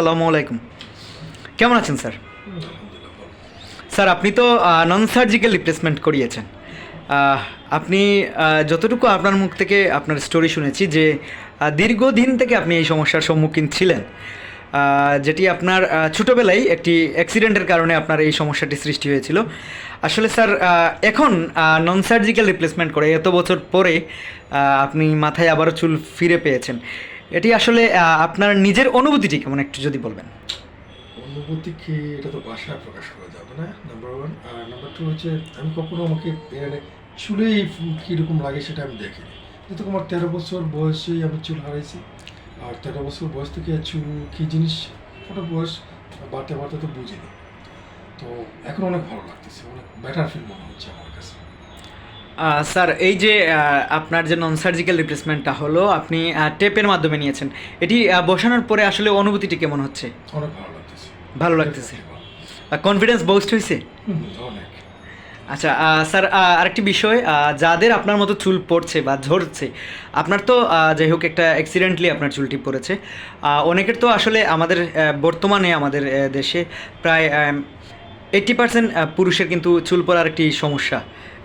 আসসালামু আলাইকুম। কেমন আছেন, স্যার? স্যার, আপনি তো নন সার্জিক্যাল রিপ্লেসমেন্ট করিয়েছেন। আপনি যতটুকু আপনার মুখ থেকে আপনার স্টোরি শুনেছি যে দীর্ঘদিন থেকে আপনি এই সমস্যার সম্মুখীন ছিলেন যেটি আপনার ছোটোবেলায় একটি অ্যাক্সিডেন্টের কারণে আপনার এই সমস্যাটি সৃষ্টি হয়েছিল। আসলে, স্যার এখন নন সার্জিক্যাল রিপ্লেসমেন্ট করে এত বছর পরে আপনি মাথায় আবারও চুল ফিরে পেয়েছেন। এটি আসলে আপনার নিজের অনুভূতিটি কেমন একটু যদি বলবেন? অনুভূতি কি এটা তো ভাষায় প্রকাশ করা যাবে না নাম্বার ওয়ান আর নাম্বার টু হচ্ছে, আমি কখনো আমাকে মানে চুলেই কীরকম লাগে সেটা আমি দেখিনি। যেহেতু আমার তেরো বছর বয়সেই আমি চুল হারাইছি, আর তেরো বছর বয়স থেকে চুল কী জিনিস ওটা বয়স বাড়তে বাড়তে তো বুঝিনি। তো এখন অনেক ভালো লাগতেছে, অনেক বেটার ফিল মনে হচ্ছে আমার কাছে। স্যার এই যে আপনার যে নন সার্জিক্যাল রিপ্লেসমেন্টটা হলো আপনি টেপের মাধ্যমে নিয়েছেন এটি বসানোর পরে আসলে অনুভূতিটি কেমন হচ্ছে? অনেক ভালো লাগতেছে। ভালো লাগতেছে। কনফিডেন্স বুস্ট হয়েছে? অনেক। আচ্ছা স্যার আরেকটি বিষয় যাদের আপনার মতো চুল পড়ছে বা ঝরছে আপনার তো যাই হোক একটা অ্যাক্সিডেন্টলি আপনার চুলটি পড়েছে। অনেকের তো আসলে আমাদের বর্তমানে আমাদের দেশে প্রায় এইট্টি পার্সেন্ট পুরুষের কিন্তু চুল পড়ার একটি সমস্যা।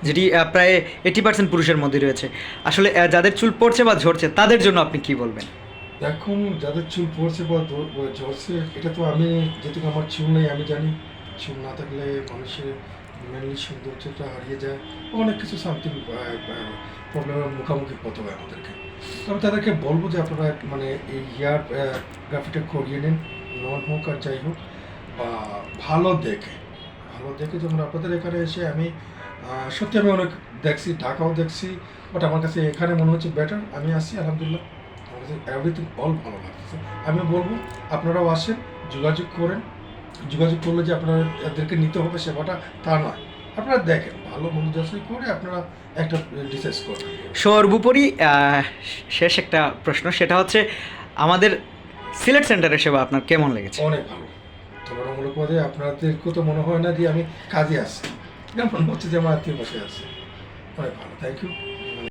যেটি প্রায় এইট্টি পার্সেন্ট পুরুষের মধ্যে রয়েছে। আসলে যাদের চুল পড়ছে বা ঝরছে, তাদের জন্য আপনি কি বলবেন? এখন যাদের চুল পড়ছে বা ঝরছে, এটা তো আমি, যেটুকু আমার চুল নেই, আমি জানি। চুল না থাকলে মানুষের মেনলি সৌন্দর্যটা হারিয়ে যায় অনেক কিছু সামথিং প্রবলেমের মুখোমুখি হতে হয় আমাদেরকে। আমি তাদেরকে বলব যে আপনারা মানে এই হেয়ার গ্রাফিটা করিয়ে নিন নন হোক আর যাই হোক, বা ভালো দেখে। ভালো দেখে যেমন আপনাদের এখানে এসে আমি সত্যি আমি অনেক দেখছি ঢাকাও দেখছি বাট আমার কাছে এখানে মনে হচ্ছে বেটার আমি আসছি আলহামদুলিল্লাহ। আমার কাছে এভরিথিং অল ভালো লাগতেছে। আমি বলব আপনারাও আসেন যোগাযোগ করেন। যোগাযোগ করলে যে আপনারা এদেরকে নিতে হবে সেবাটা তা নয়। আপনারা দেখেন ভালো মন্দ যাচাই করে আপনারা একটা ডিসাইড করবেন সর্বোপরি শেষ একটা প্রশ্ন সেটা হচ্ছে আমাদের সিলেট সেন্টারের সেবা আপনার কেমন লেগেছে? অনেক ভালো। তুলনামূলকভাবে আপনাদেরকেও তো মনে হয় না যে আমি কাজে আসছি। যেমন মনে হচ্ছে যে আমার আত্মীয় বসে আছে। অনেক ভালো থ্যাংক ইউ